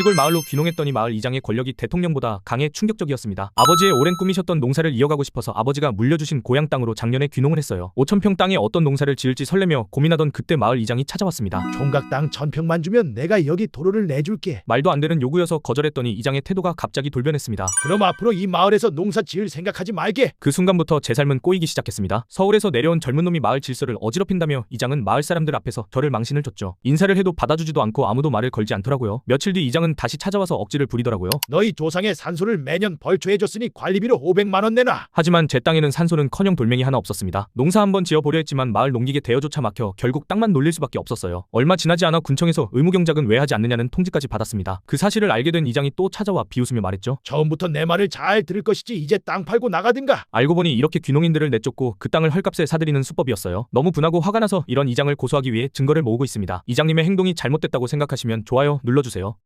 시골 마을로 귀농했더니 마을 이장의 권력이 대통령보다 강해 충격적이었습니다. 아버지의 오랜 꿈이셨던 농사를 이어가고 싶어서 아버지가 물려주신 고향 땅으로 작년에 귀농을 했어요. 5천평 땅에 어떤 농사를 지을지 설레며 고민하던 그때 마을 이장이 찾아왔습니다. 총각 땅 천평만 주면 내가 여기 도로를 내줄게. 말도 안 되는 요구여서 거절했더니 이장의 태도가 갑자기 돌변했습니다. 그럼 앞으로 이 마을에서 농사 지을 생각하지 말게. 그 순간부터 제 삶은 꼬이기 시작했습니다. 서울에서 내려온 젊은 놈이 마을 질서를 어지럽힌다며 이장은 마을 사람들 앞에서 저를 망신을 줬죠. 인사를 해도 받아주지도 않고 아무도 말을 걸지 않더라고요. 며칠 뒤 이장 은 다시 찾아와서 억지를 부리더라고요. 너희 조상의 산소를 매년 벌초해줬으니 관리비로 500만 원 내놔. 하지만 제 땅에는 산소는커녕 돌멩이 하나 없었습니다. 농사 한번 지어보려 했지만 마을 농기계 대여조차 막혀 결국 땅만 놀릴 수밖에 없었어요. 얼마 지나지 않아 군청에서 의무경작은 왜 하지 않느냐는 통지까지 받았습니다. 그 사실을 알게 된 이장이 또 찾아와 비웃으며 말했죠. 처음부터 내 말을 잘 들을 것이지 이제 땅 팔고 나가든가. 알고 보니 이렇게 귀농인들을 내쫓고 그 땅을 헐값에 사들이는 수법이었어요. 너무 분하고 화가 나서 이런 이장을 고소하기 위해 증거를 모으고 있습니다. 이장님의 행동이 잘못됐다고 생각하시면 좋아요 눌러주세요.